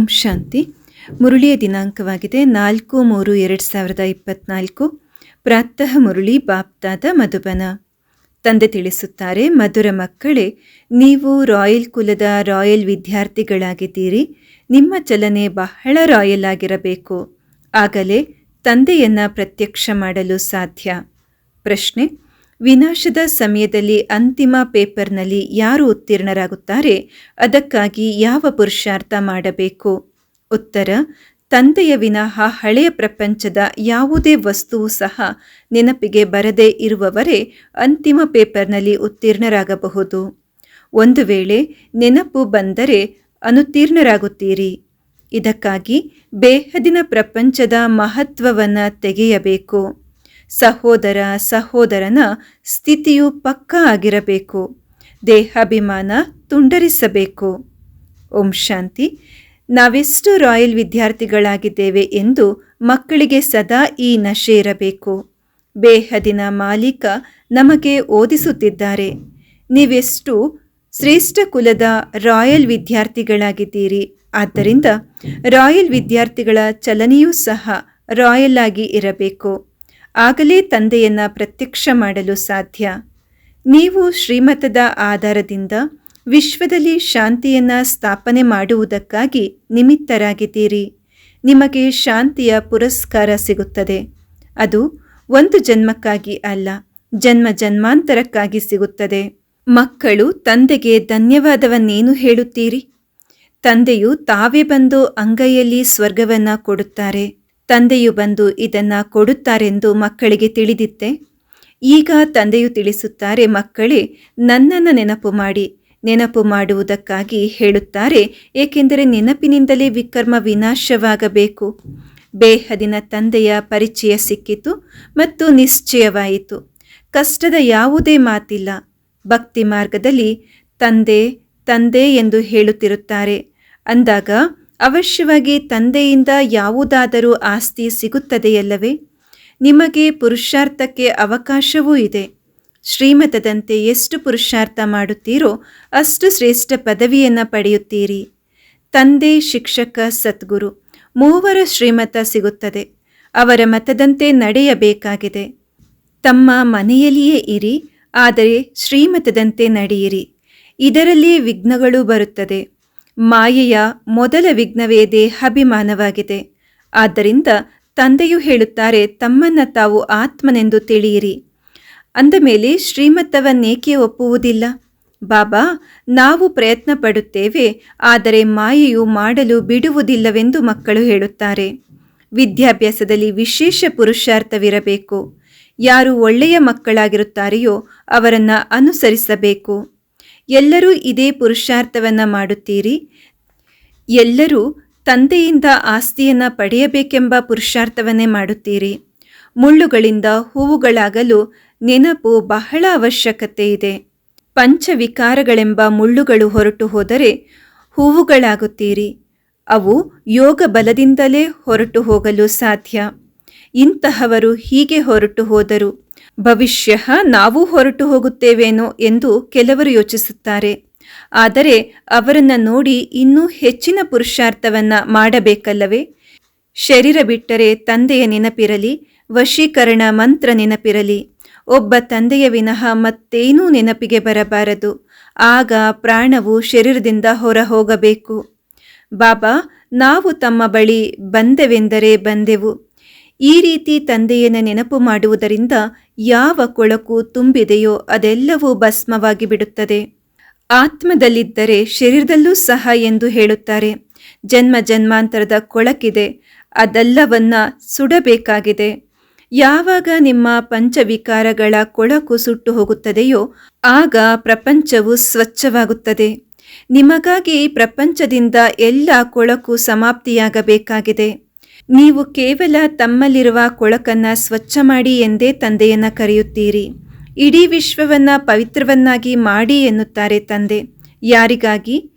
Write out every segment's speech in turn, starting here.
ಓಂ ಶಾಂತಿ. ಮುರುಳಿಯ ದಿನಾಂಕವಾಗಿದೆ. ನಾಲ್ಕು ಮೂರು ಎರಡು ಸಾವಿರದ ಇಪ್ಪತ್ನಾಲ್ಕು. ಪ್ರಾತಃ ಮುರುಳಿ, ಬಾಪ್ತಾದ ಮಧುಬನ. ತಂದೆ ತಿಳಿಸುತ್ತಾರೆ, ಮಧುರ ಮಕ್ಕಳೇ, ನೀವು ರಾಯಲ್ ಕುಲದ ರಾಯಲ್ ವಿದ್ಯಾರ್ಥಿಗಳಾಗಿದ್ದೀರಿ. ನಿಮ್ಮ ಚಲನೆ ಬಹಳ ರಾಯಲ್ ಆಗಿರಬೇಕು. ಆಗಲೇ ತಂದೆಯನ್ನು ಪ್ರತ್ಯಕ್ಷ ಮಾಡಲು ಸಾಧ್ಯ. ಪ್ರಶ್ನೆ ವಿನಾಶದ ಸಮಯದಲ್ಲಿ ಅಂತಿಮ ಪೇಪರ್ನಲ್ಲಿ ಯಾರು ಉತ್ತೀರ್ಣರಾಗುತ್ತಾರೆ? ಅದಕ್ಕಾಗಿ ಯಾವ ಪುರುಷಾರ್ಥ ಮಾಡಬೇಕು? ಉತ್ತರ, ತಂದೆಯ ವಿನಃ ಹಳೆಯ ಪ್ರಪಂಚದ ಯಾವುದೇ ವಸ್ತುವು ಸಹ ನೆನಪಿಗೆ ಬರದೇ ಇರುವವರೇ ಅಂತಿಮ ಪೇಪರ್ನಲ್ಲಿ ಉತ್ತೀರ್ಣರಾಗಬಹುದು. ಒಂದು ವೇಳೆ ನೆನಪು ಬಂದರೆ ಅನುತ್ತೀರ್ಣರಾಗುತ್ತೀರಿ. ಇದಕ್ಕಾಗಿ ಬೇಹದಿನ ಪ್ರಪಂಚದ ಮಹತ್ವವನ್ನು ತೆಗೆಯಬೇಕು. ಸಹೋದರ ಸಹೋದರನ ಸ್ಥಿತಿಯು ಪಕ್ಕ ಆಗಿರಬೇಕು. ದೇಹಾಭಿಮಾನ ತುಂಡರಿಸಬೇಕು. ಓಂ ಶಾಂತಿ. ನಾವೆಷ್ಟು ರಾಯಲ್ ವಿದ್ಯಾರ್ಥಿಗಳಾಗಿದ್ದೇವೆ ಎಂದು ಮಕ್ಕಳಿಗೆ ಸದಾ ಈ ನಶೆ ಇರಬೇಕು. ಬೇಹದಿನ ಮಾಲೀಕ ನಮಗೆ ಓದಿಸುತ್ತಿದ್ದಾರೆ. ನೀವೆಷ್ಟು ಶ್ರೇಷ್ಠ ಕುಲದ ರಾಯಲ್ ವಿದ್ಯಾರ್ಥಿಗಳಾಗಿದ್ದೀರಿ. ಆದ್ದರಿಂದ ರಾಯಲ್ ವಿದ್ಯಾರ್ಥಿಗಳ ಚಲನೆಯೂ ಸಹ ರಾಯಲ್ ಆಗಿ ಇರಬೇಕು. ಆಗಲೇ ತಂದೆಯನ್ನು ಪ್ರತ್ಯಕ್ಷ ಮಾಡಲು ಸಾಧ್ಯ. ನೀವು ಶ್ರೀಮತದ ಆಧಾರದಿಂದ ವಿಶ್ವದಲ್ಲಿ ಶಾಂತಿಯನ್ನು ಸ್ಥಾಪನೆ ಮಾಡುವುದಕ್ಕಾಗಿ ನಿಮಿತ್ತರಾಗಿದ್ದೀರಿ. ನಿಮಗೆ ಶಾಂತಿಯ ಪುರಸ್ಕಾರ ಸಿಗುತ್ತದೆ. ಅದು ಒಂದು ಜನ್ಮಕ್ಕಾಗಿ ಅಲ್ಲ, ಜನ್ಮ ಜನ್ಮಾಂತರಕ್ಕಾಗಿ ಸಿಗುತ್ತದೆ. ಮಕ್ಕಳು ತಂದೆಗೆ ಧನ್ಯವಾದವನ್ನೇನು ಹೇಳುತ್ತೀರಿ? ತಂದೆಯು ತಾವೇ ಬಂದು ಅಂಗೈಯಲ್ಲಿ ಸ್ವರ್ಗವನ್ನು ಕೊಡುತ್ತಾರೆ. ತಂದೆಯು ಬಂದು ಇದನ್ನು ಕೊಡುತ್ತಾರೆಂದು ಮಕ್ಕಳಿಗೆ ತಿಳಿದಿತ್ತೆ. ಈಗ ತಂದೆಯು ತಿಳಿಸುತ್ತಾರೆ, ಮಕ್ಕಳೇ, ನನ್ನನ್ನು ನೆನಪು ಮಾಡಿ. ನೆನಪು ಮಾಡುವುದಕ್ಕಾಗಿ ಹೇಳುತ್ತಾರೆ, ಏಕೆಂದರೆ ನೆನಪಿನಿಂದಲೇ ವಿಕರ್ಮ ವಿನಾಶವಾಗಬೇಕು. ಬೇಹದಿನ ತಂದೆಯ ಪರಿಚಯ ಸಿಕ್ಕಿತು ಮತ್ತು ನಿಶ್ಚಯವಾಯಿತು. ಕಷ್ಟದ ಯಾವುದೇ ಮಾತಿಲ್ಲ. ಭಕ್ತಿ ಮಾರ್ಗದಲ್ಲಿ ತಂದೆ ತಂದೆ ಎಂದು ಹೇಳುತ್ತಿರುತ್ತಾರೆ. ಅಂದಾಗ ಅವಶ್ಯವಾಗಿ ತಂದೆಯಿಂದ ಯಾವುದಾದರೂ ಆಸ್ತಿ ಸಿಗುತ್ತದೆಯಲ್ಲವೇ? ನಿಮಗೆ ಪುರುಷಾರ್ಥಕ್ಕೆ ಅವಕಾಶವೂ ಇದೆ. ಶ್ರೀಮತದಂತೆ ಎಷ್ಟು ಪುರುಷಾರ್ಥ ಮಾಡುತ್ತೀರೋ ಅಷ್ಟು ಶ್ರೇಷ್ಠ ಪದವಿಯನ್ನು ಪಡೆಯುತ್ತೀರಿ. ತಂದೆ, ಶಿಕ್ಷಕ, ಸದ್ಗುರು, ಮೂವರ ಶ್ರೀಮತ ಸಿಗುತ್ತದೆ. ಅವರ ಮತದಂತೆ ನಡೆಯಬೇಕಾಗಿದೆ. ತಮ್ಮ ಮನೆಯಲ್ಲಿಯೇ ಇರಿ, ಆದರೆ ಶ್ರೀಮತದಂತೆ ನಡೆಯಿರಿ. ಇದರಲ್ಲಿ ವಿಘ್ನಗಳು ಬರುತ್ತದೆ. ಮಾಯೆಯ ಮೊದಲ ವಿಘ್ನವೇ ದೇಹಾಭಿಮಾನವಾಗಿದೆ ಆದ್ದರಿಂದ ತಂದೆಯು ಹೇಳುತ್ತಾರೆ, ತಮ್ಮನ್ನ ತಾವು ಆತ್ಮನೆಂದು ತಿಳಿಯಿರಿ. ಅಂದ ಮೇಲೆ ಶ್ರೀಮತ್ತವನ್ನೇಕೆ ಒಪ್ಪುವುದಿಲ್ಲ? ಬಾಬಾ, ನಾವು ಪ್ರಯತ್ನ ಪಡುತ್ತೇವೆ ಆದರೆ ಮಾಯೆಯು ಮಾಡಲು ಬಿಡುವುದಿಲ್ಲವೆಂದು ಮಕ್ಕಳು ಹೇಳುತ್ತಾರೆ. ವಿದ್ಯಾಭ್ಯಾಸದಲ್ಲಿ ವಿಶೇಷ ಪುರುಷಾರ್ಥವಿರಬೇಕು. ಯಾರು ಒಳ್ಳೆಯ ಮಕ್ಕಳಾಗಿರುತ್ತಾರೆಯೋ ಅವರನ್ನು ಅನುಸರಿಸಬೇಕು. ಎಲ್ಲರೂ ಇದೇ ಪುರುಷಾರ್ಥವನ್ನು ಮಾಡುತ್ತೀರಿ. ಎಲ್ಲರೂ ತಂದೆಯಿಂದ ಆಸ್ತಿಯನ್ನು ಪಡೆಯಬೇಕೆಂಬ ಪುರುಷಾರ್ಥವನ್ನೇ ಮಾಡುತ್ತೀರಿ. ಮುಳ್ಳುಗಳಿಂದ ಹೂವುಗಳಾಗಲು ನೆನಪು ಬಹಳ ಅವಶ್ಯಕತೆ ಇದೆ. ಪಂಚವಿಕಾರಗಳೆಂಬ ಮುಳ್ಳುಗಳು ಹೊರಟು ಹೋದರೆ ಹೂವುಗಳಾಗುತ್ತೀರಿ. ಅವು ಯೋಗ ಬಲದಿಂದಲೇ ಹೊರಟು ಹೋಗಲು ಸಾಧ್ಯ. ಇಂತಹವರು ಹೀಗೆ ಹೊರಟು ಹೋದರು. ಭವಿಷ್ಯ ನಾವು ಹೊರಟು ಹೋಗುತ್ತೇವೇನೋ ಎಂದು ಕೆಲವರು ಯೋಚಿಸುತ್ತಾರೆ. ಆದರೆ ಅವರನ್ನು ನೋಡಿ ಇನ್ನೂ ಹೆಚ್ಚಿನ ಪುರುಷಾರ್ಥವನ್ನು ಮಾಡಬೇಕಲ್ಲವೇ? ಶರೀರ ಬಿಟ್ಟರೆ ತಂದೆಯ ನೆನಪಿರಲಿ, ವಶೀಕರಣ ಮಂತ್ರ ನೆನಪಿರಲಿ. ಒಬ್ಬ ತಂದೆಯ ವಿನಃ ಮತ್ತೇನೂ ನೆನಪಿಗೆ ಬರಬಾರದು. ಆಗ ಪ್ರಾಣವು ಶರೀರದಿಂದ ಹೊರ ಹೋಗಬೇಕು ಬಾಬಾ, ನಾವು ತಮ್ಮ ಬಳಿ ಬಂದೆವೆಂದರೆ ಬಂದೆವು. ಈ ರೀತಿ ತಂದೆಯನ್ನು ನೆನಪು ಮಾಡುವುದರಿಂದ ಯಾವ ಕೊಳಕು ತುಂಬಿದೆಯೋ ಅದೆಲ್ಲವೂ ಭಸ್ಮವಾಗಿ ಬಿಡುತ್ತದೆ. ಆತ್ಮದಲ್ಲಿದ್ದರೆ ಶರೀರದಲ್ಲೂ ಸಹ ಎಂದು ಹೇಳುತ್ತಾರೆ. ಜನ್ಮ ಜನ್ಮಾಂತರದ ಕೊಳಕಿದೆ, ಅದೆಲ್ಲವನ್ನ ಸುಡಬೇಕಾಗಿದೆ. ಯಾವಾಗ ನಿಮ್ಮ ಪಂಚವಿಕಾರಗಳ ಕೊಳಕು ಸುಟ್ಟು ಹೋಗುತ್ತದೆಯೋ ಆಗ ಪ್ರಪಂಚವು ಸ್ವಚ್ಛವಾಗುತ್ತದೆ. ನಿಮಗಾಗಿ ಪ್ರಪಂಚದಿಂದ ಎಲ್ಲ ಕೊಳಕು ಸಮಾಪ್ತಿಯಾಗಬೇಕಾಗಿದೆ. ನೀವು ಕೇವಲ ತಮ್ಮಲ್ಲಿರುವ ಕೊಳಕನ್ನ ಸ್ವಚ್ಛ ಮಾಡಿ ಎಂದೇ ತಂದೆಯನ್ನ ಕರೆಯುತ್ತೀರಿ. ಇಡೀ ವಿಶ್ವವನ್ನ ಪವಿತ್ರವನ್ನಾಗಿ ಮಾಡಿ ಎನ್ನುತ್ತಾರೆ ತಂದೆ. ಯಾರಿಗಾಗಿ?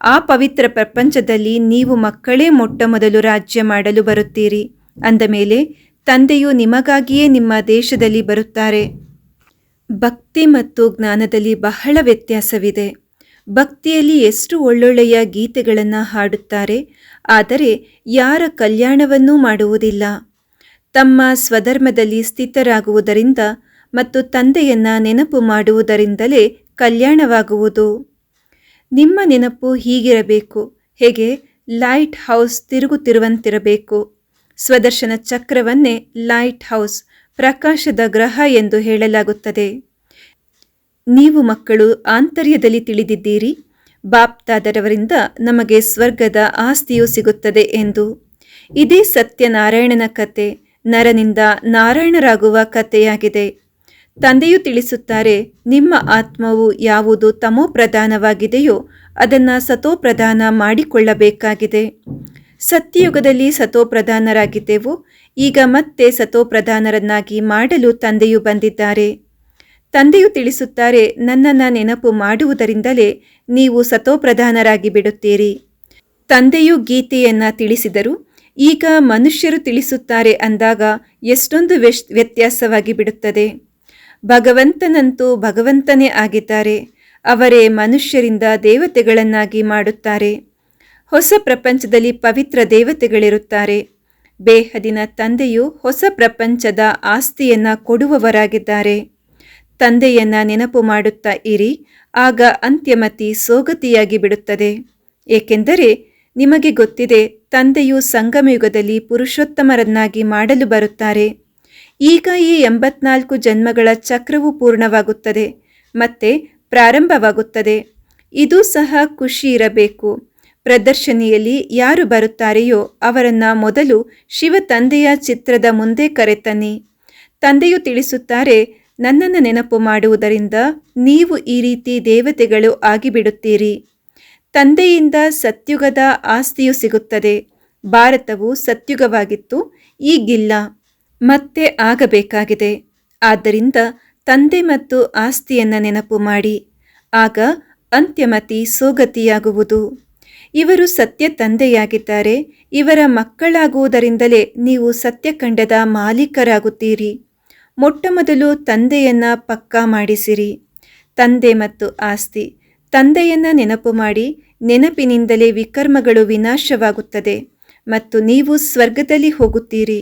ಆ ಪವಿತ್ರ ಪ್ರಪಂಚದಲ್ಲಿ ನೀವು ಮಕ್ಕಳೇ ಮೊಟ್ಟ ಮೊದಲು ರಾಜ್ಯ ಮಾಡಲು ಬರುತ್ತೀರಿ. ಅಂದ ಮೇಲೆ ತಂದೆಯು ನಿಮಗಾಗಿಯೇ ನಿಮ್ಮ ದೇಶದಲ್ಲಿ ಬರುತ್ತಾರೆ. ಭಕ್ತಿ ಮತ್ತು ಜ್ಞಾನದಲ್ಲಿ ಬಹಳ ವ್ಯತ್ಯಾಸವಿದೆ. ಭಕ್ತಿಯಲ್ಲಿ ಎಷ್ಟು ಒಳ್ಳೊಳ್ಳೆಯ ಗೀತೆಗಳನ್ನು ಹಾಡುತ್ತಾರೆ, ಆದರೆ ಯಾರ ಕಲ್ಯಾಣವನ್ನೂ ಮಾಡುವುದಿಲ್ಲ. ತಮ್ಮ ಸ್ವಧರ್ಮದಲ್ಲಿ ಸ್ಥಿತರಾಗುವುದರಿಂದ ಮತ್ತು ತಂದೆಯನ್ನ ನೆನಪು ಮಾಡುವುದರಿಂದಲೇ ಕಲ್ಯಾಣವಾಗುವುದು. ನಿಮ್ಮ ನೆನಪು ಹೀಗಿರಬೇಕು, ಹೇಗೆ? ಲೈಟ್ ಹೌಸ್ ತಿರುಗುತ್ತಿರುವಂತಿರಬೇಕು. ಸ್ವದರ್ಶನ ಚಕ್ರವನ್ನೇ ಲೈಟ್ ಹೌಸ್, ಪ್ರಕಾಶದ ಗ್ರಹ ಎಂದು ಹೇಳಲಾಗುತ್ತದೆ. ನೀವು ಮಕ್ಕಳು ಆಂತರ್ಯದಲ್ಲಿ ತಿಳಿದಿದ್ದೀರಿ, ಬಾಪ್ತಾದರವರಿಂದ ನಮಗೆ ಸ್ವರ್ಗದ ಆಸ್ತಿಯು ಸಿಗುತ್ತದೆ ಎಂದು. ಇದೇ ಸತ್ಯನಾರಾಯಣನ ಕತೆ, ನರನಿಂದ ನಾರಾಯಣರಾಗುವ ಕಥೆಯಾಗಿದೆ. ತಂದೆಯು ತಿಳಿಸುತ್ತಾರೆ, ನಿಮ್ಮ ಆತ್ಮವು ಯಾವುದು ತಮೋ ಪ್ರಧಾನವಾಗಿದೆಯೋ ಅದನ್ನು ಸತೋಪ್ರಧಾನ ಮಾಡಿಕೊಳ್ಳಬೇಕಾಗಿದೆ. ಸತ್ಯಯುಗದಲ್ಲಿ ಸತೋಪ್ರಧಾನರಾಗಿದ್ದೆವು, ಈಗ ಮತ್ತೆ ಸತೋಪ್ರಧಾನರನ್ನಾಗಿ ಮಾಡಲು ತಂದೆಯು ಬಂದಿದ್ದಾರೆ. ತಂದೆಯು ತಿಳಿಸುತ್ತಾರೆ, ನನ್ನನ್ನು ನೆನಪು ಮಾಡುವುದರಿಂದಲೇ ನೀವು ಸತೋಪ್ರಧಾನರಾಗಿ ಬಿಡುತ್ತೀರಿ. ತಂದೆಯು ಗೀತೆಯನ್ನು ತಿಳಿಸಿದರು ಈಗ ಮನುಷ್ಯರು ತಿಳಿಸುತ್ತಾರೆ ಅಂದಾಗ ಎಷ್ಟೊಂದು ವ್ಯತ್ಯಾಸವಾಗಿ ಬಿಡುತ್ತದೆ. ಭಗವಂತನಂತೂ ಭಗವಂತನೇ ಆಗಿದ್ದಾರೆ. ಅವರೇ ಮನುಷ್ಯರಿಂದ ದೇವತೆಗಳನ್ನಾಗಿ ಮಾಡುತ್ತಾರೆ. ಹೊಸ ಪ್ರಪಂಚದಲ್ಲಿ ಪವಿತ್ರ ದೇವತೆಗಳಿರುತ್ತಾರೆ. ಬೇಹದಿನ ತಂದೆಯು ಹೊಸ ಪ್ರಪಂಚದ ಆಸ್ತಿಯನ್ನು ಕೊಡುವವರಾಗಿದ್ದಾರೆ. ತಂದೆಯನ್ನ ನೆನಪು ಮಾಡುತ್ತಾ ಇರಿ, ಆಗ ಅಂತ್ಯಮತಿ ಸೋಗತಿಯಾಗಿ ಬಿಡುತ್ತದೆ. ಏಕೆಂದರೆ ನಿಮಗೆ ಗೊತ್ತಿದೆ, ತಂದೆಯು ಸಂಗಮಯುಗದಲ್ಲಿ ಪುರುಷೋತ್ತಮರನ್ನಾಗಿ ಮಾಡಲು ಬರುತ್ತಾರೆ. ಈಗ ಈ ಎಂಬತ್ನಾಲ್ಕು ಜನ್ಮಗಳ ಚಕ್ರವು ಪೂರ್ಣವಾಗುತ್ತದೆ, ಮತ್ತೆ ಪ್ರಾರಂಭವಾಗುತ್ತದೆ. ಇದು ಸಹ ಖುಷಿ ಇರಬೇಕು. ಪ್ರದರ್ಶನಿಯಲ್ಲಿ ಯಾರು ಬರುತ್ತಾರೆಯೋ ಅವರನ್ನ ಮೊದಲು ಶಿವ ತಂದೆಯ ಚಿತ್ರದ ಮುಂದೆ ಕರೆತನ್ನಿ. ತಂದೆಯು ತಿಳಿಸುತ್ತಾರೆ ನನ್ನನ್ನು ನೆನಪು ಮಾಡುವುದರಿಂದ ನೀವು ಈ ರೀತಿ ದೇವತೆಗಳು ಆಗಿಬಿಡುತ್ತೀರಿ. ತಂದೆಯಿಂದ ಸತ್ಯುಗದ ಆಸ್ತಿಯು ಸಿಗುತ್ತದೆ. ಭಾರತವು ಸತ್ಯುಗವಾಗಿತ್ತು, ಈಗಿಲ್ಲ. ಮತ್ತೆ ಆಗಬೇಕಾಗಿದೆ. ಆದ್ದರಿಂದ ತಂದೆ ಮತ್ತು ಆಸ್ತಿಯನ್ನು ನೆನಪು ಮಾಡಿ. ಆಗ ಅಂತ್ಯಮತಿ ಸೋಗತಿಯಾಗುವುದು. ಇವರು ಸತ್ಯ ತಂದೆಯಾಗಿದ್ದಾರೆ. ಇವರ ಮಕ್ಕಳಾಗುವುದರಿಂದಲೇ ನೀವು ಸತ್ಯಖಂಡದ ಮಾಲೀಕರಾಗುತ್ತೀರಿ. ಮೊಟ್ಟಮೊದಲು ತಂದೆಯನ್ನ ಪಕ್ಕಾ ಮಾಡಿಸಿರಿ. ತಂದೆ ಮತ್ತು ಆಸ್ತಿ, ತಂದೆಯನ್ನ ನೆನಪು ಮಾಡಿ, ನೆನಪಿನಿಂದಲೇ ವಿಕರ್ಮಗಳು ವಿನಾಶವಾಗುತ್ತದೆ ಮತ್ತು ನೀವು ಸ್ವರ್ಗದಲ್ಲಿ ಹೋಗುತ್ತೀರಿ.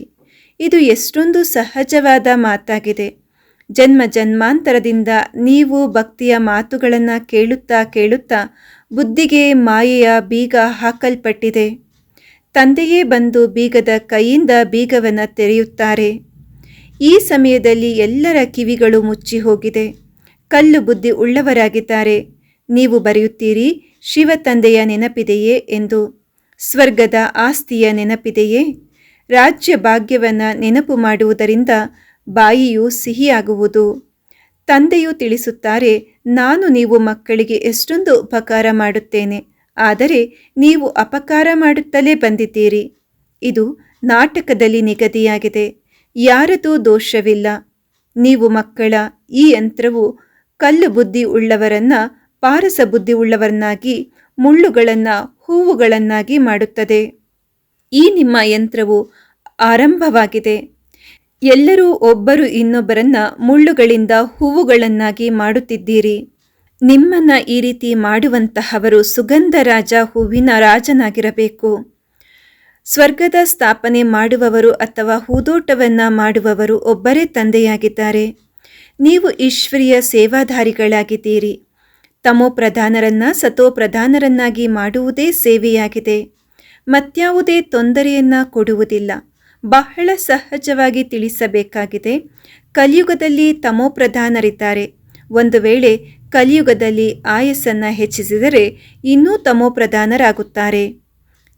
ಇದು ಎಷ್ಟೊಂದು ಸಹಜವಾದ ಮಾತಾಗಿದೆ. ಜನ್ಮ ಜನ್ಮಾಂತರದಿಂದ ನೀವು ಭಕ್ತಿಯ ಮಾತುಗಳನ್ನು ಕೇಳುತ್ತಾ ಕೇಳುತ್ತಾ ಬುದ್ಧಿಗೆ ಮಾಯೆಯ ಬೀಗ ಹಾಕಲ್ಪಟ್ಟಿದೆ. ತಂದೆಯೇ ಬಂದು ಬೀಗದ ಕೈಯಿಂದ ಬೀಗವನ್ನು ತೆರೆಯುತ್ತಾರೆ. ಈ ಸಮಯದಲ್ಲಿ ಎಲ್ಲರ ಕಿವಿಗಳು ಮುಚ್ಚಿ ಹೋಗಿದೆ. ಕಲ್ಲು ಬುದ್ಧಿ ಉಳ್ಳವರಾಗಿದ್ದಾರೆ. ನೀವು ಬರೆಯುತ್ತೀರಿ, ಶಿವ ತಂದೆಯ ನೆನಪಿದೆಯೇ ಎಂದು. ಸ್ವರ್ಗದ ಆಸ್ತಿಯ ನೆನಪಿದೆಯೇ? ರಾಜ್ಯ ಭಾಗ್ಯವನ್ನು ನೆನಪು ಮಾಡುವುದರಿಂದ ಬಾಯಿಯು ಸಿಹಿಯಾಗುವುದು. ತಂದೆಯು ತಿಳಿಸುತ್ತಾರೆ, ನಾನು ನೀವು ಮಕ್ಕಳಿಗೆ ಎಷ್ಟೊಂದು ಉಪಕಾರ ಮಾಡುತ್ತೇನೆ, ಆದರೆ ನೀವು ಅಪಕಾರ ಮಾಡುತ್ತಲೇ ಬಂದಿದ್ದೀರಿ. ಇದು ನಾಟಕದಲ್ಲಿ ನಿಗದಿಯಾಗಿದೆ. ಯಾರದೂ ದೋಷವಿಲ್ಲ. ನೀವು ಮಕ್ಕಳ ಈ ಯಂತ್ರವು ಕಲ್ಲು ಬುದ್ಧಿ ಉಳ್ಳವರನ್ನ ಪಾರಸ ಬುದ್ಧಿ ಉಳ್ಳವರನ್ನಾಗಿ, ಮುಳ್ಳುಗಳನ್ನು ಹೂವುಗಳನ್ನಾಗಿ ಮಾಡುತ್ತದೆ. ಈ ನಿಮ್ಮ ಯಂತ್ರವು ಆರಂಭವಾಗಿದೆ. ಎಲ್ಲರೂ ಒಬ್ಬರು ಇನ್ನೊಬ್ಬರನ್ನ ಮುಳ್ಳುಗಳಿಂದ ಹೂವುಗಳನ್ನಾಗಿ ಮಾಡುತ್ತಿದ್ದೀರಿ. ನಿಮ್ಮನ್ನ ಈ ರೀತಿ ಮಾಡುವಂತಹವರು ಸುಗಂಧ ರಾಜ ಹೂವಿನ ರಾಜನಾಗಿರಬೇಕು. ಸ್ವರ್ಗದ ಸ್ಥಾಪನೆ ಮಾಡುವವರು ಅಥವಾ ಹೂದೋಟವನ್ನು ಮಾಡುವವರು ಒಬ್ಬರೇ ತಂದೆಯಾಗಿದ್ದಾರೆ. ನೀವು ಈಶ್ವರಿಯ ಸೇವಾಧಾರಿಗಳಾಗಿದ್ದೀರಿ. ತಮೋ ಪ್ರಧಾನರನ್ನ ಸತೋ ಪ್ರಧಾನರನ್ನಾಗಿ ಮಾಡುವುದೇ ಸೇವೆಯಾಗಿದೆ. ಮತ್ಯಾವುದೇ ತೊಂದರೆಯನ್ನು ಕೊಡುವುದಿಲ್ಲ. ಬಹಳ ಸಹಜವಾಗಿ ತಿಳಿಸಬೇಕಾಗಿದೆ. ಕಲಿಯುಗದಲ್ಲಿ ತಮೋ ಪ್ರಧಾನರಿದ್ದಾರೆ. ಒಂದು ವೇಳೆ ಕಲಿಯುಗದಲ್ಲಿ ಆಯಸ್ಸನ್ನು ಹೆಚ್ಚಿಸಿದರೆ ಇನ್ನೂ ತಮೋ ಪ್ರಧಾನರಾಗುತ್ತಾರೆ.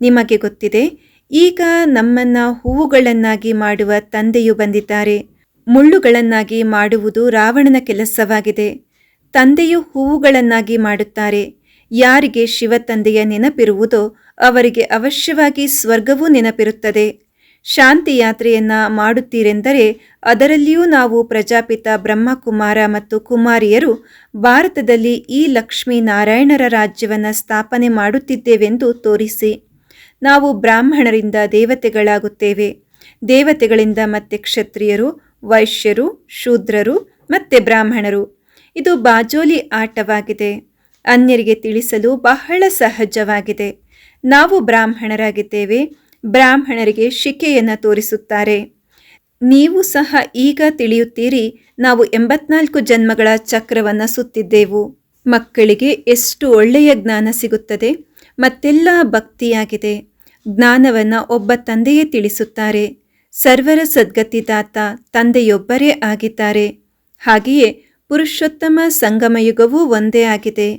ನಿಮಗೆ ಗೊತ್ತಿದೆ ಈಗ ನಮ್ಮನ್ನ ಹೂವುಗಳನ್ನಾಗಿ ಮಾಡುವ ತಂದೆಯು ಬಂದಿದ್ದಾರೆ. ಮುಳ್ಳುಗಳನ್ನಾಗಿ ಮಾಡುವುದು ರಾವಣನ ಕೆಲಸವಾಗಿದೆ. ತಂದೆಯು ಹೂವುಗಳನ್ನಾಗಿ ಮಾಡುತ್ತಾರೆ. ಯಾರಿಗೆ ಶಿವ ತಂದೆಯ ನೆನಪಿರುವುದೋ ಅವರಿಗೆ ಅವಶ್ಯವಾಗಿ ಸ್ವರ್ಗವೂ ನೆನಪಿರುತ್ತದೆ. ಶಾಂತಿ ಯಾತ್ರೆಯನ್ನ ಮಾಡುತ್ತೀರೆಂದರೆ ಅದರಲ್ಲಿಯೂ ನಾವು ಪ್ರಜಾಪಿತ ಬ್ರಹ್ಮಕುಮಾರ ಮತ್ತು ಕುಮಾರಿಯರು ಭಾರತದಲ್ಲಿ ಈ ಲಕ್ಷ್ಮೀ ನಾರಾಯಣರ ರಾಜ್ಯವನ್ನು ಸ್ಥಾಪನೆ ಮಾಡುತ್ತಿದ್ದೇವೆಂದು ತೋರಿಸಿ. ನಾವು ಬ್ರಾಹ್ಮಣರಿಂದ ದೇವತೆಗಳಾಗುತ್ತೇವೆ. ದೇವತೆಗಳಿಂದ ಮತ್ತೆ ಕ್ಷತ್ರಿಯರು, ವೈಶ್ಯರು, ಶೂದ್ರರು ಮತ್ತೆ ಬ್ರಾಹ್ಮಣರು. ಇದು ಬಾಜೋಲಿ ಆಟವಾಗಿದೆ. ಅನ್ಯರಿಗೆ ತಿಳಿಸಲು ಬಹಳ ಸಹಜವಾಗಿದೆ. ನಾವು ಬ್ರಾಹ್ಮಣರಾಗಿದ್ದೇವೆ. ಬ್ರಾಹ್ಮಣರಿಗೆ ಶಿಕೆಯನ್ನು ತೋರಿಸುತ್ತಾರೆ. ನೀವು ಸಹ ಈಗ ತಿಳಿಯುತ್ತೀರಿ, ನಾವು ಎಂಬತ್ನಾಲ್ಕು ಜನ್ಮಗಳ ಚಕ್ರವನ್ನು ಸುತ್ತಿದ್ದೆವು. ಮಕ್ಕಳಿಗೆ ಎಷ್ಟು ಒಳ್ಳೆಯ ಜ್ಞಾನ ಸಿಗುತ್ತದೆ, ಮತ್ತೆಲ್ಲ ಭಕ್ತಿಯಾಗಿದೆ. ಜ್ಞಾನವನ್ನು ಒಬ್ಬ ತಂದೆಯೇ ತಿಳಿಸುತ್ತಾರೆ. ಸರ್ವರ ಸದ್ಗತಿದಾತ ತಂದೆಯೊಬ್ಬರೇ ಆಗಿದ್ದಾರೆ. ಹಾಗೆಯೇ ಪುರುಷೋತ್ತಮ ಸಂಗಮಯುಗವೂ ಒಂದೇ ಆಗಿದೆ.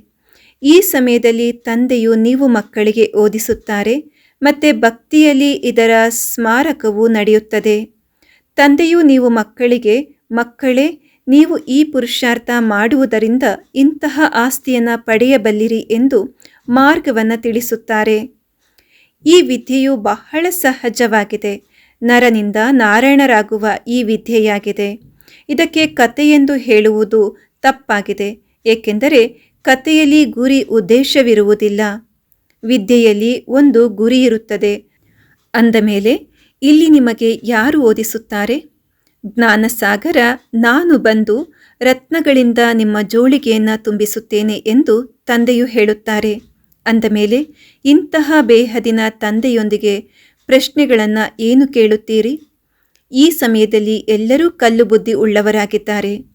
ಈ ಸಮಯದಲ್ಲಿ ತಂದೆಯು ನೀವು ಮಕ್ಕಳಿಗೆ ಓದಿಸುತ್ತಾರೆ, ಮತ್ತು ಭಕ್ತಿಯಲ್ಲಿ ಇದರ ಸ್ಮಾರಕವು ನಡೆಯುತ್ತದೆ. ತಂದೆಯು ನೀವು ಮಕ್ಕಳಿಗೆ, ಮಕ್ಕಳೇ, ನೀವು ಈ ಪುರುಷಾರ್ಥ ಮಾಡುವುದರಿಂದ ಇಂತಹ ಆಸ್ತಿಯನ್ನು ಪಡೆಯಬಲ್ಲಿರಿ ಎಂದು ಮಾರ್ಗವನ್ನು ತಿಳಿಸುತ್ತಾರೆ. ಈ ವಿದ್ಯೆಯು ಬಹಳ ಸಹಜವಾಗಿದೆ. ನರನಿಂದ ನಾರಾಯಣರಾಗುವ ಈ ವಿದ್ಯೆಯಾಗಿದೆ. ಇದಕ್ಕೆ ಕಥೆಯೆಂದು ಹೇಳುವುದು ತಪ್ಪಾಗಿದೆ. ಏಕೆಂದರೆ ಕಥೆಯಲ್ಲಿ ಗುರಿ ಉದ್ದೇಶವಿರುವುದಿಲ್ಲ. ವಿದ್ಯೆಯಲ್ಲಿ ಒಂದು ಗುರಿ ಇರುತ್ತದೆ. ಅಂದ ಮೇಲೆ, ಇಲ್ಲಿ ನಿಮಗೆ ಯಾರು ಓದಿಸುತ್ತಾರೆ? ಜ್ಞಾನಸಾಗರ, ನಾನು ಬಂದು ರತ್ನಗಳಿಂದ ನಿಮ್ಮ ಜೋಳಿಗೆಯನ್ನು ತುಂಬಿಸುತ್ತೇನೆ ಎಂದು ತಂದೆಯು ಹೇಳುತ್ತಾರೆ. ಅಂದ ಮೇಲೆ, ಇಂತಹ ಬೇಹದಿನ ತಂದೆಯೊಂದಿಗೆ ಪ್ರಶ್ನೆಗಳನ್ನು ಏನು ಕೇಳುತ್ತೀರಿ? ಈ ಸಮಯದಲ್ಲಿ ಎಲ್ಲರೂ ಕಲ್ಲು ಬುದ್ಧಿ ಉಳ್ಳವರಾಗಿದ್ದಾರೆ.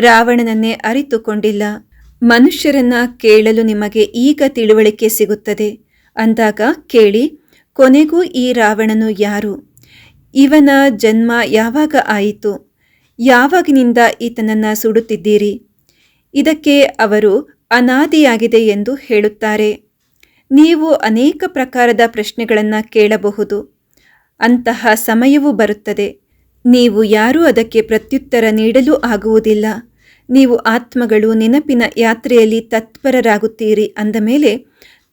ರಾವಣನನ್ನೇ ಅರಿತುಕೊಂಡಿಲ್ಲ. ಮನುಷ್ಯರನ್ನ ಕೇಳಲು ನಿಮಗೆ ಈಗ ತಿಳುವಳಿಕೆ ಸಿಗುತ್ತದೆ. ಅಂದಾಗ ಕೇಳಿ, ಕೊನೆಗೂ ಈ ರಾವಣನು ಯಾರು? ಇವನ ಜನ್ಮ ಯಾವಾಗ ಆಯಿತು? ಯಾವಾಗಿನಿಂದ ಈತನನ್ನು ಸುಡುತ್ತಿದ್ದೀರಿ? ಇದಕ್ಕೆ ಅವರು ಅನಾದಿಯಾಗಿದೆ ಎಂದು ಹೇಳುತ್ತಾರೆ. ನೀವು ಅನೇಕ ಪ್ರಕಾರದ ಪ್ರಶ್ನೆಗಳನ್ನು ಕೇಳಬಹುದು. ಅಂತಹ ಸಮಯವು ಬರುತ್ತದೆ. ನೀವು ಯಾರೂ ಅದಕ್ಕೆ ಪ್ರತ್ಯುತ್ತರ ನೀಡಲು ಆಗುವುದಿಲ್ಲ. ನೀವು ಆತ್ಮಗಳು ನೆನಪಿನ ಯಾತ್ರೆಯಲ್ಲಿ ತತ್ಪರರಾಗುತ್ತೀರಿ ಅಂದ ಮೇಲೆ,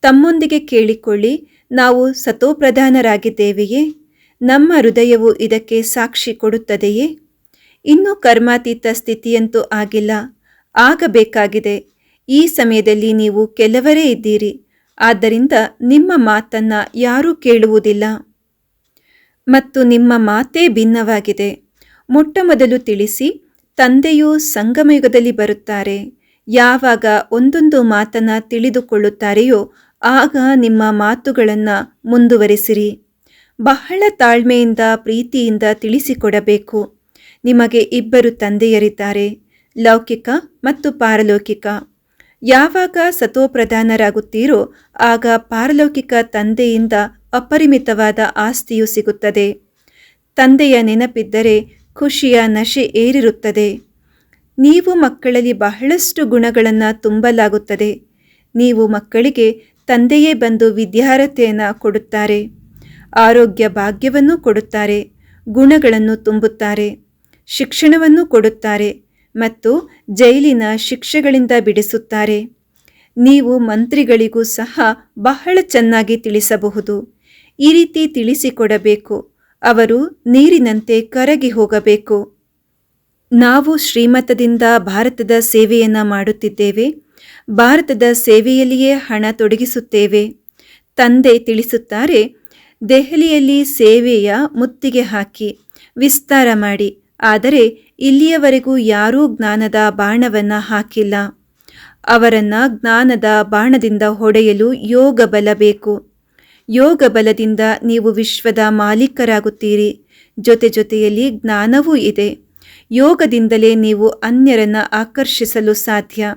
ತಮ್ಮೊಂದಿಗೆ ಕೇಳಿಕೊಳ್ಳಿ, ನಾವು ಸತೋಪ್ರಧಾನರಾಗಿದ್ದೇವೆಯೇ? ನಮ್ಮ ಹೃದಯವು ಇದಕ್ಕೆ ಸಾಕ್ಷಿ ಕೊಡುತ್ತದೆಯೇ? ಇನ್ನೂ ಕರ್ಮಾತೀತ ಸ್ಥಿತಿಯಂತೂ ಆಗಿಲ್ಲ. ಆಗಬೇಕಾಗಿದೆ. ಈ ಸಮಯದಲ್ಲಿ ನೀವು ಕೆಲವರೇ ಇದ್ದೀರಿ. ಆದ್ದರಿಂದ ನಿಮ್ಮ ಮಾತನ್ನ ಯಾರೂ ಕೇಳುವುದಿಲ್ಲ. ಮತ್ತು ನಿಮ್ಮ ಮಾತೇ ಭಿನ್ನವಾಗಿದೆ. ಮೊಟ್ಟಮೊದಲು ತಿಳಿಸಿ, ತಂದೆಯು ಸಂಗಮಯುಗದಲ್ಲಿ ಬರುತ್ತಾರೆ. ಯಾವಾಗ ಒಂದೊಂದು ಮಾತನ್ನ ತಿಳಿದುಕೊಳ್ಳುತ್ತಾರೆಯೋ, ಆಗ ನಿಮ್ಮ ಮಾತುಗಳನ್ನು ಮುಂದುವರೆಸಿರಿ. ಬಹಳ ತಾಳ್ಮೆಯಿಂದ, ಪ್ರೀತಿಯಿಂದ ತಿಳಿಸಿಕೊಡಬೇಕು. ನಿಮಗೆ ಇಬ್ಬರು ತಂದೆಯರಿದ್ದಾರೆ, ಲೌಕಿಕ ಮತ್ತು ಪಾರಲೌಕಿಕ. ಯಾವಾಗ ಸತೋಪ್ರಧಾನರಾಗುತ್ತೀರೋ ಆಗ ಪಾರಲೌಕಿಕ ತಂದೆಯಿಂದ ಅಪರಿಮಿತವಾದ ಆಸ್ತಿಯು ಸಿಗುತ್ತದೆ. ತಂದೆಯ ನೆನಪಿದ್ದರೆ ಖುಷಿಯ ನಶೆ ಏರಿರುತ್ತದೆ. ನೀವು ಮಕ್ಕಳಲ್ಲಿ ಬಹಳಷ್ಟು ಗುಣಗಳನ್ನು ತುಂಬಲಾಗುತ್ತದೆ. ನೀವು ಮಕ್ಕಳಿಗೆ ತಂದೆಯೇ ಬಂದು ವಿದ್ಯಾರ್ಹತೆಯನ್ನು ಕೊಡುತ್ತಾರೆ. ಆರೋಗ್ಯ ಭಾಗ್ಯವನ್ನು ಕೊಡುತ್ತಾರೆ. ಗುಣಗಳನ್ನು ತುಂಬುತ್ತಾರೆ. ಶಿಕ್ಷಣವನ್ನು ಕೊಡುತ್ತಾರೆ. ಮತ್ತು ಜೈಲಿನ ಶಿಕ್ಷೆಗಳಿಂದ ಬಿಡಿಸುತ್ತಾರೆ. ನೀವು ಮಂತ್ರಿಗಳಿಗೂ ಸಹ ಬಹಳ ಚೆನ್ನಾಗಿ ತಿಳಿಸಬಹುದು. ಈ ರೀತಿ ತಿಳಿಸಿಕೊಡಬೇಕು. ಅವರು ನೀರಿನಂತೆ ಕರಗಿ ಹೋಗಬೇಕು. ನಾವು ಶ್ರೀಮತದಿಂದ ಭಾರತದ ಸೇವೆಯನ್ನು ಮಾಡುತ್ತಿದ್ದೇವೆ. ಭಾರತದ ಸೇವೆಯಲ್ಲಿಯೇ ಹಣ ತೊಡಗಿಸುತ್ತೇವೆ. ತಂದೆ ತಿಳಿಸುತ್ತಾರೆ, ದೆಹಲಿಯಲ್ಲಿ ಸೇವೆಯ ಮುತ್ತಿಗೆ ಹಾಕಿ, ವಿಸ್ತಾರ ಮಾಡಿ. ಆದರೆ ಇಲ್ಲಿಯವರೆಗೂ ಯಾರೂ ಜ್ಞಾನದ ಬಾಣವನ್ನು ಹಾಕಿಲ್ಲ. ಅವರನ್ನು ಜ್ಞಾನದ ಬಾಣದಿಂದ ಹೊಡೆಯಲು ಯೋಗ ಬಲ ಬೇಕು. ಯೋಗ ಬಲದಿಂದ ನೀವು ವಿಶ್ವದ ಮಾಲೀಕರಾಗುತ್ತೀರಿ. ಜೊತೆ ಜೊತೆಯಲ್ಲಿ ಜ್ಞಾನವೂ ಇದೆ. ಯೋಗದಿಂದಲೇ ನೀವು ಅನ್ಯರನ್ನು ಆಕರ್ಷಿಸಲು ಸಾಧ್ಯ.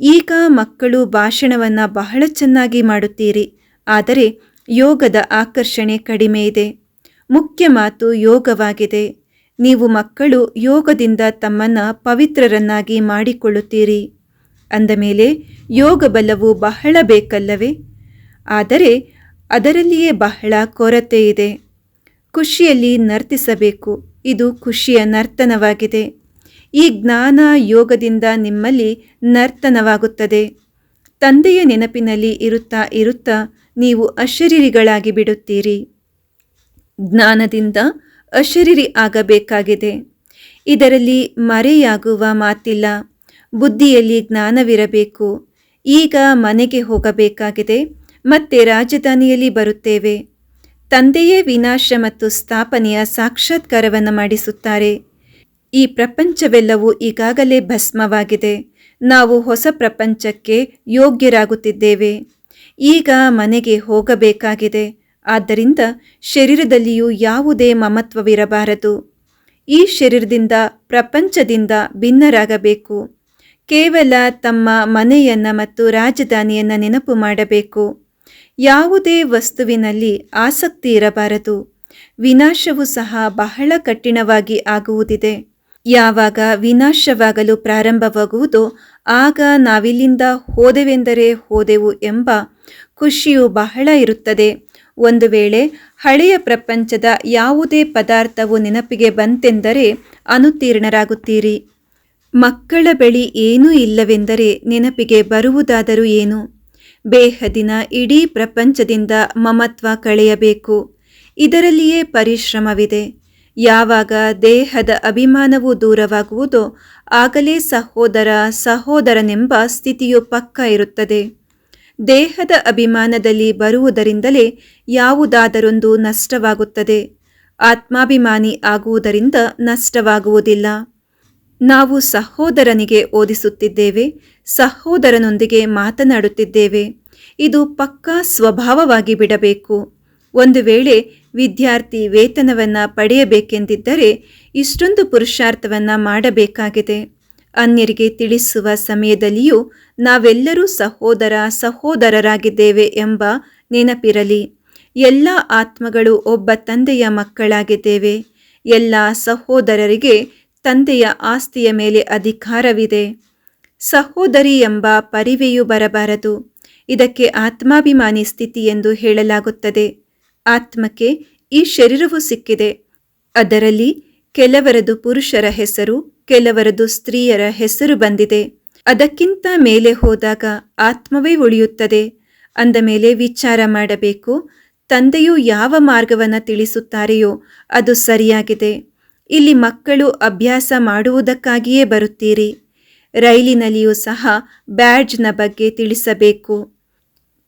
ಈಗ ಮಕ್ಕಳು ಭಾಷಣವನ್ನು ಬಹಳ ಚೆನ್ನಾಗಿ ಮಾಡುತ್ತೀರಿ. ಆದರೆ ಯೋಗದ ಆಕರ್ಷಣೆ ಕಡಿಮೆ ಇದೆ. ಮುಖ್ಯ ಮಾತು ಯೋಗವಾಗಿದೆ. ನೀವು ಮಕ್ಕಳು ಯೋಗದಿಂದ ತಮ್ಮನ್ನು ಪವಿತ್ರರನ್ನಾಗಿ ಮಾಡಿಕೊಳ್ಳುತ್ತೀರಿ. ಅಂದ ಮೇಲೆ ಯೋಗ ಬಲವು ಬಹಳ ಬೇಕಲ್ಲವೇ? ಆದರೆ ಅದರಲ್ಲಿಯೇ ಬಹಳ ಕೊರತೆ ಇದೆ. ಖುಷಿಯಲ್ಲಿ ನರ್ತಿಸಬೇಕು. ಇದು ಖುಷಿಯ ನರ್ತನವಾಗಿದೆ. ಈ ಜ್ಞಾನ ಯೋಗದಿಂದ ನಿಮ್ಮಲ್ಲಿ ನರ್ತನವಾಗುತ್ತದೆ. ತಂದೆಯ ನೆನಪಿನಲ್ಲಿ ಇರುತ್ತಾ ಇರುತ್ತಾ ನೀವು ಅಶರೀರಿಗಳಾಗಿ ಬಿಡುತ್ತೀರಿ. ಜ್ಞಾನದಿಂದ ಅಶರೀರಿ ಆಗಬೇಕಾಗಿದೆ. ಇದರಲ್ಲಿ ಮರೆಯಾಗುವ ಮಾತಿಲ್ಲ. ಬುದ್ಧಿಯಲ್ಲಿ ಜ್ಞಾನವಿರಬೇಕು. ಈಗ ಮನೆಗೆ ಹೋಗಬೇಕಾಗಿದೆ. ಮತ್ತೆ ರಾಜಧಾನಿಯಲ್ಲಿ ಬರುತ್ತೇವೆ. ತಂದೆಯೇ ವಿನಾಶ ಮತ್ತು ಸ್ಥಾಪನೆಯ ಸಾಕ್ಷಾತ್ಕಾರವನ್ನು ಮಾಡಿಸುತ್ತಾರೆ. ಈ ಪ್ರಪಂಚವೆಲ್ಲವೂ ಈಗಾಗಲೇ ಭಸ್ಮವಾಗಿದೆ. ನಾವು ಹೊಸ ಪ್ರಪಂಚಕ್ಕೆ ಯೋಗ್ಯರಾಗುತ್ತಿದ್ದೇವೆ. ಈಗ ಮನೆಗೆ ಹೋಗಬೇಕಾಗಿದೆ. ಆದ್ದರಿಂದ ಶರೀರದಲ್ಲಿಯೂ ಯಾವುದೇ ಮಮತ್ವವಿರಬಾರದು. ಈ ಶರೀರದಿಂದ ಪ್ರಪಂಚದಿಂದ ಭಿನ್ನರಾಗಬೇಕು. ಕೇವಲ ತಮ್ಮ ಮನೆಯನ್ನ ಮತ್ತು ರಾಜಧಾನಿಯನ್ನ ನೆನಪು ಮಾಡಬೇಕು. ಯಾವುದೇ ವಸ್ತುವಿನಲ್ಲಿ ಆಸಕ್ತಿ ಇರಬಾರದು. ವಿನಾಶವು ಸಹ ಬಹಳ ಕಠಿಣವಾಗಿ ಆಗುವುದಿದೆ. ಯಾವಾಗ ವಿನಾಶವಾಗಲು ಪ್ರಾರಂಭವಾಗುವುದೋ ಆಗ ನಾವಿಲ್ಲಿಂದ ಹೋದೆವೆಂದರೆ ಹೋದೆವು ಎಂಬ ಖುಷಿಯು ಬಹಳ ಇರುತ್ತದೆ. ಒಂದು ವೇಳೆ ಹಳೆಯ ಪ್ರಪಂಚದ ಯಾವುದೇ ಪದಾರ್ಥವು ನೆನಪಿಗೆ ಬಂತೆಂದರೆ ಅನುತ್ತೀರ್ಣರಾಗುತ್ತೀರಿ. ಮಕ್ಕಳ ಬಳಿ ಏನೂ ಇಲ್ಲವೆಂದರೆ ನೆನಪಿಗೆ ಬರುವುದಾದರೂ ಏನು? ಬೇಹದಿನ ಇಡೀ ಪ್ರಪಂಚದಿಂದ ಮಮತ್ವ ಕಳೆಯಬೇಕು. ಇದರಲ್ಲಿಯೇ ಪರಿಶ್ರಮವಿದೆ. ಯಾವಾಗ ದೇಹದ ಅಭಿಮಾನವು ದೂರವಾಗುವುದೋ ಆಗಲೇ ಸಹೋದರ ಸಹೋದರನೆಂಬ ಸ್ಥಿತಿಯು ಪಕ್ಕ ಇರುತ್ತದೆ. ದೇಹದ ಅಭಿಮಾನದಲ್ಲಿ ಬರುವುದರಿಂದಲೇ ಯಾವುದಾದರೊಂದು ನಷ್ಟವಾಗುತ್ತದೆ. ಆತ್ಮಾಭಿಮಾನಿ ಆಗುವುದರಿಂದ ನಷ್ಟವಾಗುವುದಿಲ್ಲ. ನಾವು ಸಹೋದರನಿಗೆ ಓದಿಸುತ್ತಿದ್ದೇವೆ, ಸಹೋದರನೊಂದಿಗೆ ಮಾತನಾಡುತ್ತಿದ್ದೇವೆ. ಇದು ಪಕ್ಕಾ ಸ್ವಭಾವವಾಗಿ ಬಿಡಬೇಕು. ಒಂದು ವೇಳೆ ವಿದ್ಯಾರ್ಥಿ ವೇತನವನ್ನು ಪಡೆಯಬೇಕೆಂದಿದ್ದರೆ ಇಷ್ಟೊಂದು ಪುರುಷಾರ್ಥವನ್ನು ಮಾಡಬೇಕಾಗಿದೆ. ಅನ್ಯರಿಗೆ ತಿಳಿಸುವ ಸಮಯದಲ್ಲಿಯೂ ನಾವೆಲ್ಲರೂ ಸಹೋದರ ಸಹೋದರರಾಗಿದ್ದೇವೆ ಎಂಬ ನೆನಪಿರಲಿ. ಎಲ್ಲ ಆತ್ಮಗಳು ಒಬ್ಬ ತಂದೆಯ ಮಕ್ಕಳಾಗಿದ್ದೇವೆ. ಎಲ್ಲ ಸಹೋದರರಿಗೆ ತಂದೆಯ ಆಸ್ತಿಯ ಮೇಲೆ ಅಧಿಕಾರವಿದೆ. ಸಹೋದರಿ ಎಂಬ ಪರಿವೆಯು ಬರಬಾರದು. ಇದಕ್ಕೆ ಆತ್ಮಾಭಿಮಾನಿ ಸ್ಥಿತಿ ಎಂದು ಹೇಳಲಾಗುತ್ತದೆ. ಆತ್ಮಕ್ಕೆ ಈ ಶರೀರವು ಸಿಕ್ಕಿದೆ. ಅದರಲ್ಲಿ ಕೆಲವರದು ಪುರುಷರ ಹೆಸರು ಕೆಲವರದು ಸ್ತ್ರೀಯರ ಹೆಸರು ಬಂದಿದೆ. ಅದಕ್ಕಿಂತ ಮೇಲೆ ಹೋದಾಗ ಆತ್ಮವೇ ಉಳಿಯುತ್ತದೆ. ಅಂದ ಮೇಲೆ ವಿಚಾರ ಮಾಡಬೇಕು, ತಂದೆಯು ಯಾವ ಮಾರ್ಗವನ್ನು ತಿಳಿಸುತ್ತಾರೆಯೋ ಅದು ಸರಿಯಾಗಿದೆ. ಇಲ್ಲಿ ಮಕ್ಕಳು ಅಭ್ಯಾಸ ಮಾಡುವುದಕ್ಕಾಗಿಯೇ ಬರುತ್ತೀರಿ. ರೈಲಿನಲ್ಲಿಯೂ ಸಹ ಬ್ಯಾಡ್ಜ್ನ ಬಗ್ಗೆ ತಿಳಿಸಬೇಕು.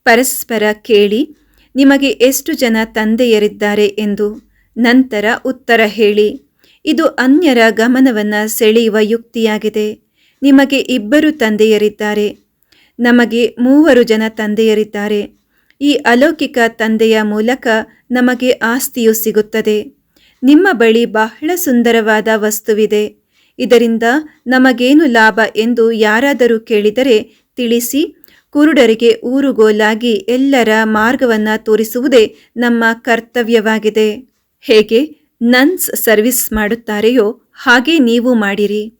ಪರಸ್ಪರ ಕೇಳಿ, ನಿಮಗೆ ಎಷ್ಟು ಜನ ತಂದೆಯರಿದ್ದಾರೆ ಎಂದು ನಂತರ ಉತ್ತರ ಹೇಳಿ. ಇದು ಅನ್ಯರ ಗಮನವನ್ನು ಸೆಳೆಯುವ ಯುಕ್ತಿಯಾಗಿದೆ. ನಿಮಗೆ ಇಬ್ಬರು ತಂದೆಯರಿದ್ದಾರೆ. ನಮಗೆ ಮೂವರು ಜನ ತಂದೆಯರಿದ್ದಾರೆ. ಈ ಅಲೌಕಿಕ ತಂದೆಯ ಮೂಲಕ ನಮಗೆ ಆಸ್ತಿಯು ಸಿಗುತ್ತದೆ. ನಿಮ್ಮ ಬಳಿ ಬಹಳ ಸುಂದರವಾದ ವಸ್ತುವಿದೆ. ಇದರಿಂದ ನಮಗೇನು ಲಾಭ ಎಂದು ಯಾರಾದರೂ ಕೇಳಿದರೆ ತಿಳಿಸಿ, ಕುರುಡರಿಗೆ ಊರುಗೋಲಾಗಿ ಎಲ್ಲರ ಮಾರ್ಗವನ್ನು ತೋರಿಸುವುದೇ ನಮ್ಮ ಕರ್ತವ್ಯವಾಗಿದೆ. ಹೇಗೆ? ನನ್ಸ್ ಸರ್ವಿಸ್ ಮಾಡುತ್ತಾರೆಯೋ ಹಾಗೆ ನೀವು ಮಾಡಿರಿ.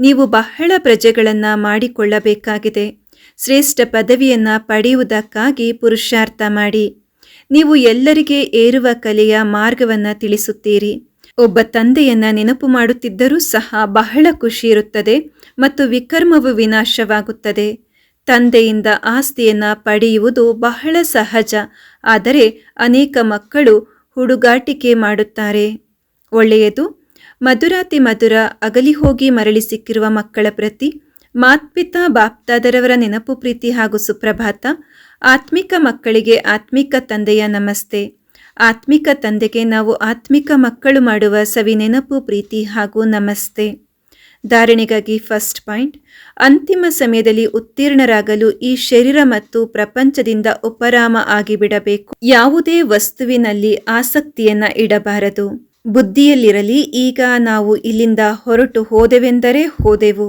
ನೀವು ಬಹಳ ಪ್ರಜೆಗಳನ್ನು ಮಾಡಿಕೊಳ್ಳಬೇಕಾಗಿದೆ. ಶ್ರೇಷ್ಠ ಪದವಿಯನ್ನು ಪಡೆಯುವುದಕ್ಕಾಗಿ ಪುರುಷಾರ್ಥ ಮಾಡಿ. ನೀವು ಎಲ್ಲರಿಗೆ ಏರುವ ಕಲೆಯ ಮಾರ್ಗವನ್ನು ತಿಳಿಸುತ್ತೀರಿ. ಒಬ್ಬ ತಂದೆಯನ್ನ ನೆನಪು ಮಾಡುತ್ತಿದ್ದರೂ ಸಹ ಬಹಳ ಖುಷಿ ಇರುತ್ತದೆ ಮತ್ತು ವಿಕರ್ಮವು ವಿನಾಶವಾಗುತ್ತದೆ. ತಂದೆಯಿಂದ ಆಸ್ತಿಯನ್ನು ಪಡೆಯುವುದು ಬಹಳ ಸಹಜ. ಆದರೆ ಅನೇಕ ಮಕ್ಕಳು ಹುಡುಗಾಟಿಕೆ ಮಾಡುತ್ತಾರೆ. ಒಳ್ಳೆಯದು, ಮಧುರಾತಿ ಮಧುರ ಅಗಲಿ ಹೋಗಿ ಮರಳಿ ಸಿಕ್ಕಿರುವ ಮಕ್ಕಳ ಪ್ರತಿ, ಮಾತ್ಪಿತಾ ಬಾಪ್ತಾದರವರ ನೆನಪು ಪ್ರೀತಿ ಹಾಗೂ ಸುಪ್ರಭಾತ, ಆತ್ಮಿಕ ಮಕ್ಕಳಿಗೆ ಆತ್ಮಿಕ ತಂದೆಯ ನಮಸ್ತೆ. ಆತ್ಮಿಕ ತಂದೆಗೆ ನಾವು ಆತ್ಮಿಕ ಮಕ್ಕಳು ಮಾಡುವ ಸವಿ ನೆನಪು ಪ್ರೀತಿ ಹಾಗೂ ನಮಸ್ತೆ. ಧಾರಣೆಗಾಗಿ ಫಸ್ಟ್ ಪಾಯಿಂಟ್. ಅಂತಿಮ ಸಮಯದಲ್ಲಿ ಉತ್ತೀರ್ಣರಾಗಲು ಈ ಶರೀರ ಮತ್ತು ಪ್ರಪಂಚದಿಂದ ಉಪರಾಮ ಆಗಿಬಿಡಬೇಕು. ಯಾವುದೇ ವಸ್ತುವಿನಲ್ಲಿ ಆಸಕ್ತಿಯನ್ನ ಇಡಬಾರದು. ಬುದ್ಧಿಯಲ್ಲಿರಲಿ, ಈಗ ನಾವು ಇಲ್ಲಿಂದ ಹೊರಟು ಹೋದೆವೆಂದರೆ ಹೋದೆವು.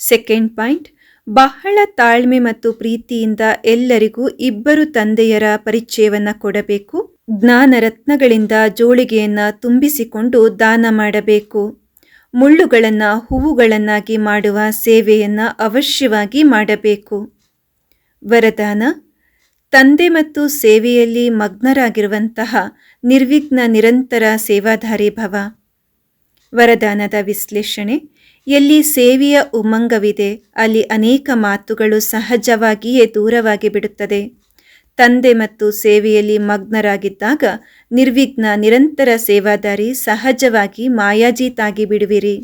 Second point. ಬಹಳ ತಾಳ್ಮೆ ಮತ್ತು ಪ್ರೀತಿಯಿಂದ ಎಲ್ಲರಿಗೂ ಇಬ್ಬರು ತಂದೆಯರ ಪರಿಚಯವನ್ನು ಕೊಡಬೇಕು. ಜ್ಞಾನ ರತ್ನಗಳಿಂದ ಜೋಳಿಗೆಯನ್ನು ತುಂಬಿಸಿಕೊಂಡು ದಾನ ಮಾಡಬೇಕು. ಮುಳ್ಳುಗಳನ್ನು, ಹೂವುಗಳನ್ನಾಗಿ ಮಾಡುವ ಸೇವೆಯನ್ನು ಅವಶ್ಯವಾಗಿ ಮಾಡಬೇಕು. ವರದಾನ, ತಂದೆ ಮತ್ತು ಸೇವೆಯಲ್ಲಿ ಮಗ್ನರಾಗಿರುವಂತಹ ನಿರ್ವಿಘ್ನ ನಿರಂತರ ಸೇವಾಧಾರಿ ಭವ. ವರದಾನದ ವಿಶ್ಲೇಷಣೆ, ಎಲ್ಲಿ ಸೇವೆಯ ಉಮಂಗವಿದೆ, ಅಲ್ಲಿ ಅನೇಕ ಮಾತುಗಳು ಸಹಜವಾಗಿಯೇ ದೂರವಾಗಿ ಬಿಡುತ್ತದೆ. ತಂದೆ ಮತ್ತು ಸೇವೆಯಲ್ಲಿ ಮಗ್ನರಾಗಿದ್ದಾಗ ನಿರ್ವಿಘ್ನ ನಿರಂತರ ಸೇವಾದಾರಿ ಸಹಜವಾಗಿ ಮಾಯಾಜೀತಾಗಿ ಬಿಡುವಿರಿ.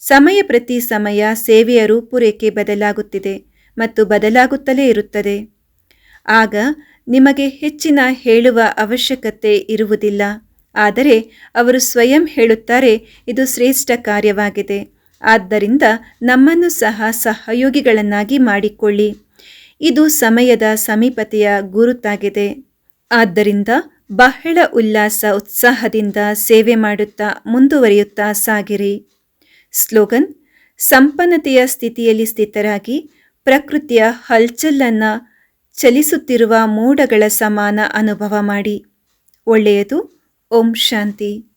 ಸಮಯ ಪ್ರತಿ ಸಮಯ ಸೇವೆಯ ರೂಪುರೇಖೆ ಬದಲಾಗುತ್ತಿದೆ ಮತ್ತು ಬದಲಾಗುತ್ತಲೇ ಇರುತ್ತದೆ. ಆಗ ನಿಮಗೆ ಹೆಚ್ಚಿನ ಹೇಳುವ ಅವಶ್ಯಕತೆ ಇರುವುದಿಲ್ಲ. ಆದರೆ ಅವರು ಸ್ವಯಂ ಹೇಳುತ್ತಾರೆ, ಇದು ಶ್ರೇಷ್ಠ ಕಾರ್ಯವಾಗಿದೆ. ಆದ್ದರಿಂದ ನಮ್ಮನ್ನು ಸಹ ಸಹಯೋಗಿಗಳನ್ನಾಗಿ ಮಾಡಿಕೊಳ್ಳಿ. ಇದು ಸಮಯದ ಸಮೀಪತೆಯ ಗುರುತಾಗಿದೆ. ಆದ್ದರಿಂದ ಬಹಳ ಉಲ್ಲಾಸ ಉತ್ಸಾಹದಿಂದ ಸೇವೆ ಮಾಡುತ್ತಾ ಮುಂದುವರಿಯುತ್ತಾ ಸಾಗಿರಿ. ಸ್ಲೋಗನ್, ಸಂಪನ್ನತೆಯ ಸ್ಥಿತಿಯಲ್ಲಿ ಸ್ಥಿತರಾಗಿ ಪ್ರಕೃತಿಯ ಹಲ್ಚಲನ್ನು ಚಲಿಸುತ್ತಿರುವ ಮೋಡಗಳ ಸಮಾನ ಅನುಭವ ಮಾಡಿ. ಒಳ್ಳೆಯದು, ಓಂ ಶಾಂತಿ.